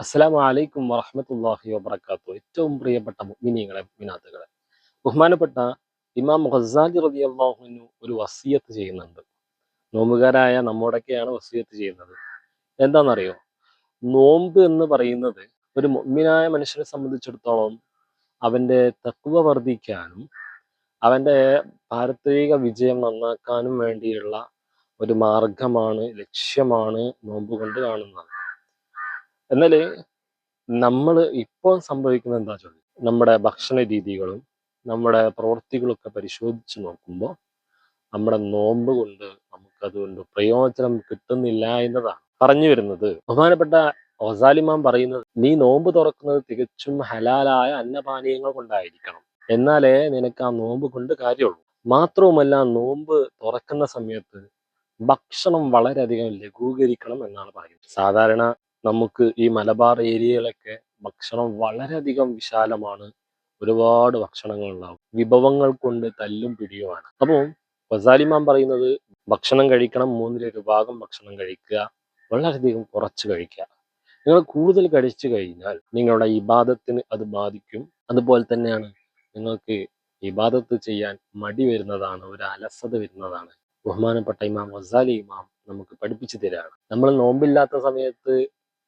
അസ്സലാമു വലൈക്കും വറഹ്മത്തുള്ളാഹി വബറകാതുഹു. ഏറ്റവും പ്രിയപ്പെട്ട മുഅ്മിനീങ്ങളെ മിനാത്തുകളെ ബഹുമാനപ്പെട്ട ഇമാം ഖസാലി റബി അൻഹു ഒരു വസീയത്ത് ചെയ്യുന്നുണ്ട്. നോമ്പുകാരായ നമ്മോടൊക്കെയാണ് വസീയത്ത് ചെയ്യുന്നത്. എന്താണെന്നറിയോ നോമ്പ് എന്ന് പറയുന്നത് ഒരു മുഅ്മിനായ മനുഷ്യനെ സംബന്ധിച്ചിടത്തോളം അവന്റെ തഖ്വ വർദ്ധിക്കാനും അവന്റെ പാരത്രിക വിജയം നന്നാക്കാനും വേണ്ടിയുള്ള ഒരു മാർഗമാണ് ലക്ഷ്യമാണ് നോമ്പ് കൊണ്ട് കാണുന്നത്. എന്നാൽ നമ്മൾ ഇപ്പോൾ സംഭവിക്കുന്നത് എന്താ ചോദ്യം? നമ്മുടെ ഭക്ഷണ രീതികളും നമ്മുടെ പ്രവൃത്തികളൊക്കെ പരിശോധിച്ച് നോക്കുമ്പോൾ നമ്മുടെ നോമ്പ് കൊണ്ട് നമുക്കതുകൊണ്ട് പ്രയോജനം കിട്ടുന്നില്ല എന്നതാണ് പറഞ്ഞു വരുന്നത്. ബഹുമാനപ്പെട്ട ഒസാലിമാൻ പറയുന്നത് നീ നോമ്പ് തുറക്കുന്നത് തികച്ചും ഹലാലായ അന്നപാനീയങ്ങൾ കൊണ്ടായിരിക്കണം. എന്നാലേ നിനക്ക് ആ നോമ്പ് കൊണ്ട് കാര്യമുള്ളൂ. മാത്രവുമല്ല നോമ്പ് തുറക്കുന്ന സമയത്ത് ഭക്ഷണം വളരെയധികം ലഘൂകരിക്കണം എന്നാണ് പറയുന്നത്. സാധാരണ നമുക്ക് ഈ മലബാർ ഏരിയയിലൊക്കെ ഭക്ഷണം വളരെയധികം വിശാലമാണ്. ഒരുപാട് ഭക്ഷണങ്ങൾ ഉണ്ടാവും വിഭവങ്ങൾ കൊണ്ട് തല്ലും പിടിയുമാണ്. അപ്പോൾ വസാലിമാൻ പറയുന്നത് ഭക്ഷണം കഴിക്കണം മൂന്നിലൊരു ഭാഗം ഭക്ഷണം കഴിക്കുക വളരെയധികം കുറച്ച് കഴിക്കുക. നിങ്ങൾ കൂടുതൽ കഴിച്ചു കഴിഞ്ഞാൽ നിങ്ങളുടെ ഇബാദത്തിന് അത് ബാധിക്കും. അതുപോലെ തന്നെയാണ് നിങ്ങൾക്ക് ഇബാദത്ത് ചെയ്യാൻ മടി വരുന്നതാണ് ഒരു അലസത വരുന്നതാണ്. ബഹുമാനപ്പെട്ട ഇമാം വസാലി ഇമാം നമുക്ക് പഠിപ്പിച്ചു തരാണ് നമ്മൾ നോമ്പില്ലാത്ത സമയത്ത്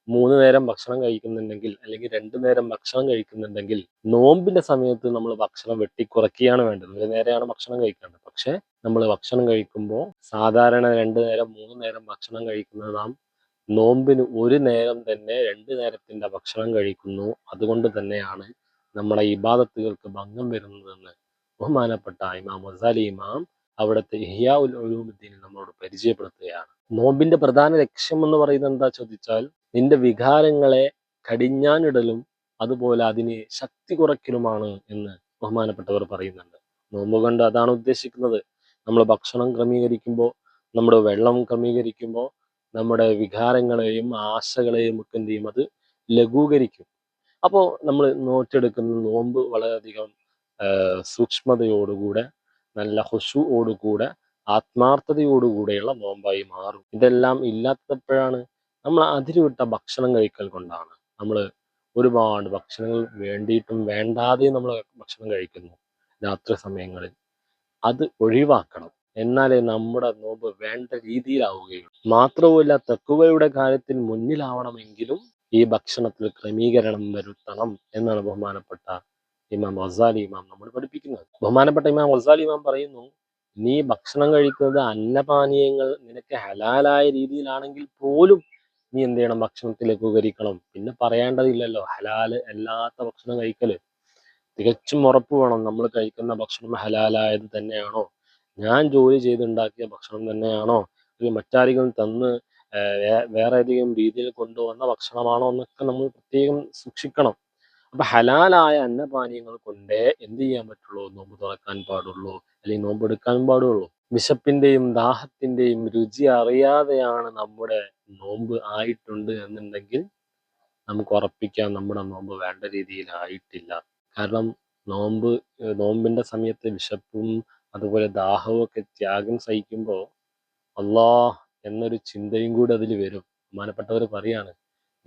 മൂന്ന് നേരം ഭക്ഷണം കഴിക്കുന്നുണ്ടെങ്കിൽ അല്ലെങ്കിൽ രണ്ടു നേരം ഭക്ഷണം കഴിക്കുന്നുണ്ടെങ്കിൽ നോമ്പിന്റെ സമയത്ത് നമ്മൾ ഭക്ഷണം വെട്ടിക്കുറയ്ക്കുകയാണ് വേണ്ടത്. ഒരു നേരെയാണ് ഭക്ഷണം കഴിക്കേണ്ടത്. പക്ഷേ നമ്മൾ ഭക്ഷണം കഴിക്കുമ്പോൾ സാധാരണ രണ്ടു നേരം മൂന്ന് നേരം ഭക്ഷണം കഴിക്കുന്നത് നാം നോമ്പിന് ഒരു നേരം തന്നെ രണ്ട് നേരത്തിന്റെ ഭക്ഷണം കഴിക്കുന്നു. അതുകൊണ്ട് തന്നെയാണ് നമ്മുടെ ഇബാദത്തുകൾക്ക് ഭംഗം വരുന്നതെന്ന് ബഹുമാനപ്പെട്ട ഇമാം വസാലി ഇമാം അവിടുത്തെ ഇഹിയാ ഉൽ ഉലൂമുദ്ദീൻ നമ്മളോട് പരിചയപ്പെടുത്തുകയാണ്. നോമ്പിന്റെ പ്രധാന ലക്ഷ്യം എന്ന് പറയുന്നത് എന്താ ചോദിച്ചാൽ നിന്റെ വികാരങ്ങളെ കടിഞ്ഞാനിടലും അതുപോലെ അതിനെ ശക്തി കുറയ്ക്കലുമാണ് എന്ന് ബഹുമാനപ്പെട്ടവർ പറയുന്നുണ്ട്. നോമ്പ് കൊണ്ട് അതാണ് ഉദ്ദേശിക്കുന്നത്. നമ്മൾ ഭക്ഷണം ക്രമീകരിക്കുമ്പോൾ നമ്മുടെ വെള്ളം ക്രമീകരിക്കുമ്പോൾ നമ്മുടെ വികാരങ്ങളെയും ആശകളെയും ഒക്കെ എന്ത് ചെയ്യും? അത് ലഘൂകരിക്കും. അപ്പോൾ നമ്മൾ നോറ്റെടുക്കുന്ന നോമ്പ് വളരെയധികം സൂക്ഷ്മതയോടുകൂടെ നല്ല ഹുഷുവോടുകൂടെ ആത്മാർത്ഥതയോടുകൂടെയുള്ള നോമ്പായി മാറും. ഇതെല്ലാം ഇല്ലാത്തപ്പോഴാണ് നമ്മൾ അതിരുവിട്ട ഭക്ഷണം കഴിക്കൽ കൊണ്ടാണ്. നമ്മൾ ഒരുപാട് ഭക്ഷണങ്ങൾ വേണ്ടിയിട്ടും വേണ്ടാതെയും നമ്മൾ ഭക്ഷണം കഴിക്കുന്നു രാത്രി സമയങ്ങളിൽ. അത് ഒഴിവാക്കണം. എന്നാലേ നമ്മുടെ നോമ്പ് വേണ്ട രീതിയിലാവുകയുള്ളൂ. മാത്രവുമല്ല തെക്കുവയുടെ കാര്യത്തിൽ മുന്നിലാവണമെങ്കിലും ഈ ഭക്ഷണത്തിൽ ക്രമീകരണം വരുത്തണം എന്നാണ് ബഹുമാനപ്പെട്ട ഇമാം വസാലി ഇമാം നമ്മൾ പഠിപ്പിക്കുന്നത്. ബഹുമാനപ്പെട്ട ഇമാം വസാലി ഇമാം പറയുന്നു നീ ഭക്ഷണം കഴിക്കുന്നത് അന്നപാനീയങ്ങൾ നിനക്ക് ഹലാലായ രീതിയിലാണെങ്കിൽ പോലും നീ എന്ത് ചെയ്യണം? ഭക്ഷണത്തിൽ ലഘൂകരിക്കണം പിന്നെ പറയേണ്ടതില്ലല്ലോ. ഹലാൽ അല്ലാത്ത ഭക്ഷണം കഴിക്കൽ. തികച്ചും ഉറപ്പ് വേണം. നമ്മൾ കഴിക്കുന്ന ഭക്ഷണം ഹലാലായത് തന്നെയാണോ? ഞാൻ ജോലി ചെയ്തുണ്ടാക്കിയ ഭക്ഷണം തന്നെയാണോ? അല്ലെങ്കിൽ മറ്റാരെങ്കിലും തന്ന് വേറെ ഏതെങ്കിലും രീതിയിൽ കൊണ്ടുവന്ന ഭക്ഷണമാണോ എന്നൊക്കെ നമ്മൾ പ്രത്യേകം സൂക്ഷിക്കണം. അപ്പൊ ഹലാലായ അന്നപാനീയങ്ങൾ കൊണ്ടേ എന്ത് ചെയ്യാൻ പറ്റുള്ളൂ? നോമ്പ് തുറക്കാൻ പാടുള്ളൂ? അല്ലെങ്കിൽ നോമ്പ് എടുക്കാൻ പാടുള്ളൂ? വിശപ്പിന്റെയും ദാഹത്തിന്റെയും രുചി അറിയാതെയാണ് നമ്മുടെ നോമ്പ് ആയിട്ടുണ്ട് എന്നുണ്ടെങ്കിൽ നമുക്ക് ഉറപ്പിക്കാം നമ്മുടെ നോമ്പ് വേണ്ട രീതിയിൽ ആയിട്ടില്ല കാരണം നോമ്പ് നോമ്പിന്റെ സമയത്ത് വിശപ്പും അതുപോലെ ദാഹവും ഒക്കെ ത്യാഗം സഹിക്കുമ്പോൾ അള്ളാ എന്നൊരു ചിന്തയും കൂടി അതിൽ വരും. ബഹുമാനപ്പെട്ടവർ പറയാണ്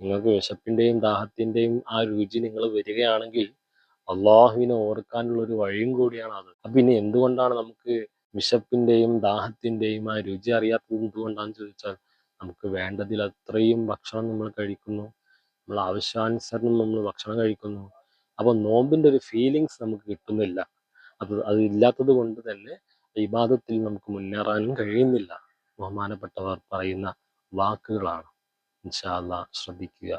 നിങ്ങൾക്ക് വിശപ്പിന്റെയും ദാഹത്തിന്റെയും ആ രുചി നിങ്ങൾ വരികയാണെങ്കിൽ അള്ളാഹുവിനെ ഓർക്കാനുള്ള ഒരു വഴിയും കൂടിയാണ് അത്. അപ്പം ഇനി എന്തുകൊണ്ടാണ് നമുക്ക് വിശപ്പിന്റെയും ദാഹത്തിന്റെയും ആ രുചി അറിയാത്തത് എന്തുകൊണ്ടാണെന്ന് ചോദിച്ചാൽ നമുക്ക് വേണ്ടതിൽ അത്രയും ഭക്ഷണം നമ്മൾ കഴിക്കുന്നു. നമ്മൾ ആവശ്യാനുസരണം നമ്മൾ ഭക്ഷണം കഴിക്കുന്നു. അപ്പോൾ നോമ്പിന്റെ ഒരു ഫീലിങ്സ് നമുക്ക് കിട്ടുന്നില്ല. അത് അത് ഇല്ലാത്തത് കൊണ്ട് തന്നെ വിവാദത്തിൽ നമുക്ക് മുന്നേറാനും കഴിയുന്നില്ല. ബഹുമാനപ്പെട്ടവർ പറയുന്ന വാക്കുകളാണ്. ഇൻഷാ അള്ളാഹ് ശ്രദ്ധിക്കുക.